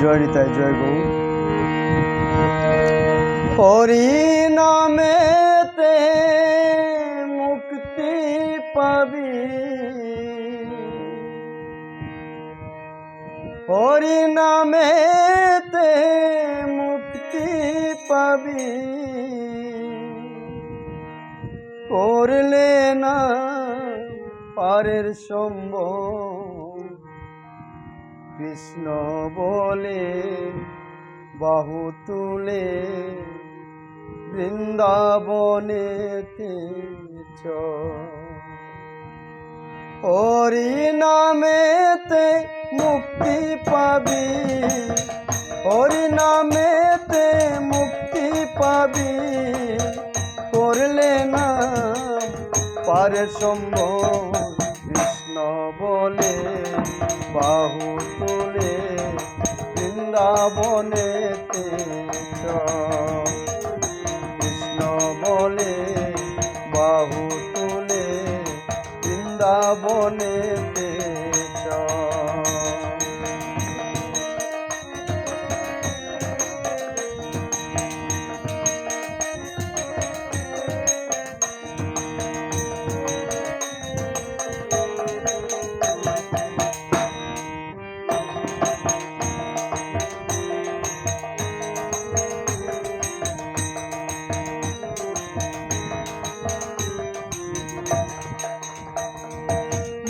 জয় নিতাই জয় গৌ পরিণামেতে মুক্তি পাবি। হরিনামেতে মুক্তি পাবি। করলে না পারের সম্ভব কৃষ্ণ বলে বাহু তুলে বৃন্দাবনে হরি নামেতে মুক্তি পাবি, হরি নামেতে মুক্তি পাবি। করলে না পারে সম্ভব। বলে বাহু তুলে বৃন্দাবনে কৃষ্ণ বলে বাহু তুলে বৃন্দাবনে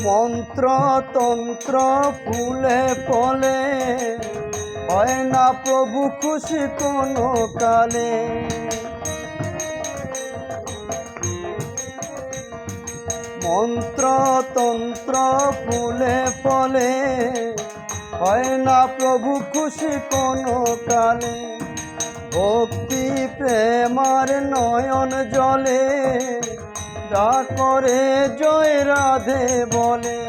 মন্ত্র তন্ত্র ফুলে ফলে, হয় না প্রভু খুশি কোনো কালে। মন্ত্র তন্ত্র ফুলে ফলে, হয় না প্রভু খুশি কোনো কালে। ভক্তি প্রেমার নয়ন জলে যা করে জয় রাধে বলে।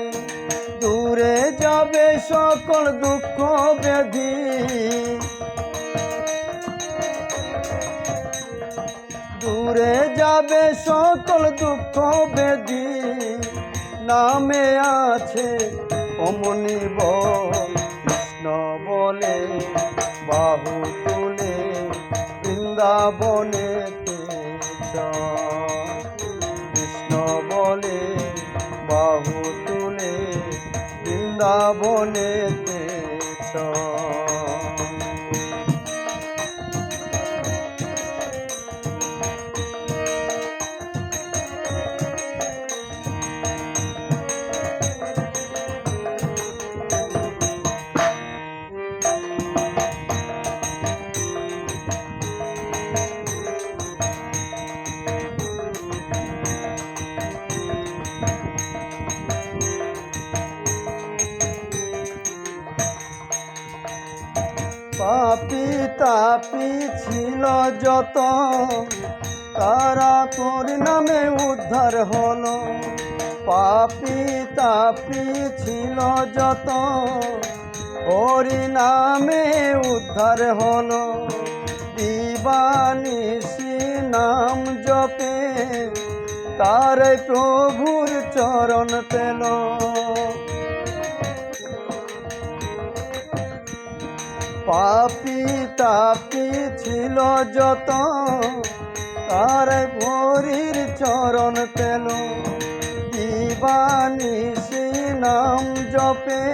দূরে যাবে সকল দুঃখ ব্যাধি দূরে যাবে সকল দুঃখ ব্যাধি নামে আছে অমনি কৃষ্ণ বলে, বাহু তুলে বৃন্দাবনে কৃষ্ণ বৃন্দাবনে পাপি তাপি ছিল যত তারা পরিণামে উদ্ধার হলো। পাপি তাপি ছিল যত হরিনামে উদ্ধার হলো। দিবানিসি নাম জপে। তার প্রভুর চরণ পেল। পাপি তাপি ছিল যত তার ভরির চরণ পেল। দিবানিসি নাম জপে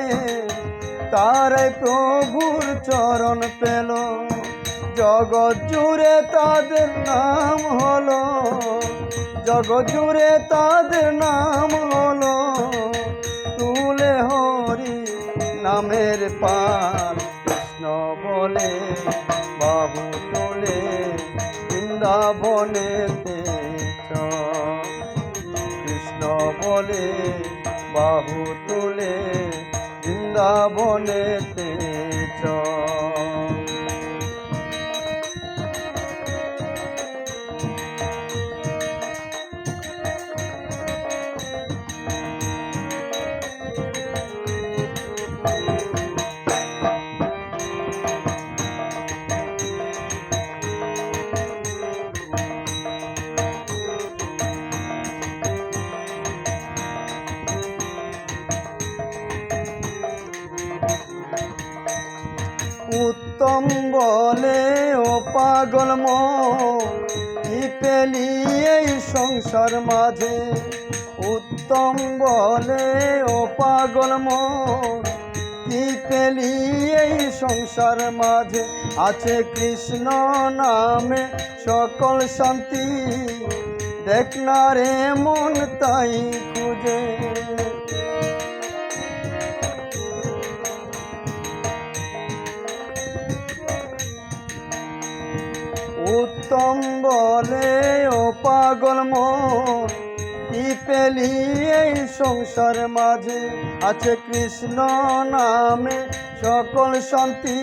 তার প্রভুর চরণ পেল। জগৎ জুড়ে তাদের নাম হলো, জগৎ জুড়ে তাদের নাম হলো। তুলে হরি নামের কৃষ্ণ বলে বাবু তোলে বৃন্দাবনে কৃষ্ণ বলে বাহু তুলে বৃন্দাবনে উত্তম পাগল কি পেলি এই সংসার মাঝে। উত্তম বলে, ও পাগল কি পেলি এই সংসার মাঝে। আছে কৃষ্ণ নামে সকল শান্তি, দেখ না রে মন তাই খুঁজে। উত্তম বলে, ও পাগল মন কি পেলি এই সংসার মাঝে? আছে কৃষ্ণ নামে সকল শান্তি।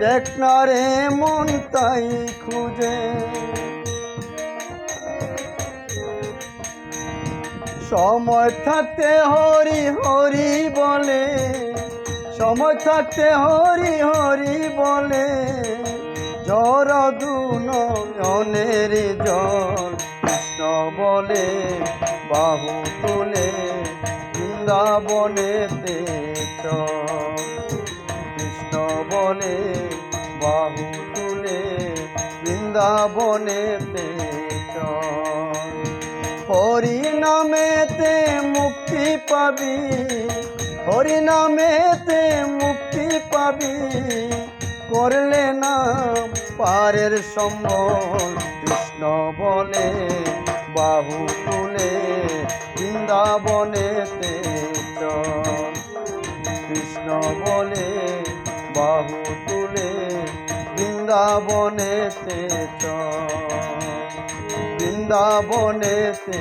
দেখ না রে মন তাই খুঁজে। সময় থাকতে হরি হরি বলে। সময় থাকতে হরি হরি বলে। জর দুনয়নের জল। কৃষ্ণ বলে, বাহু তুলে, বৃন্দাবনেতে কৃষ্ণ বলে, বাহু তুলে, বৃন্দাবনেতে হরি নামেতে মুক্তি পাবি হরি নামেতে মুক্তি পাবি। করলে না পারের সম্বল কৃষ্ণ বলে বাহু তুলে বৃন্দাবনেতে কৃষ্ণ বলে বাহু তুলে বৃন্দাবনেতে চল বৃন্দাবনেতে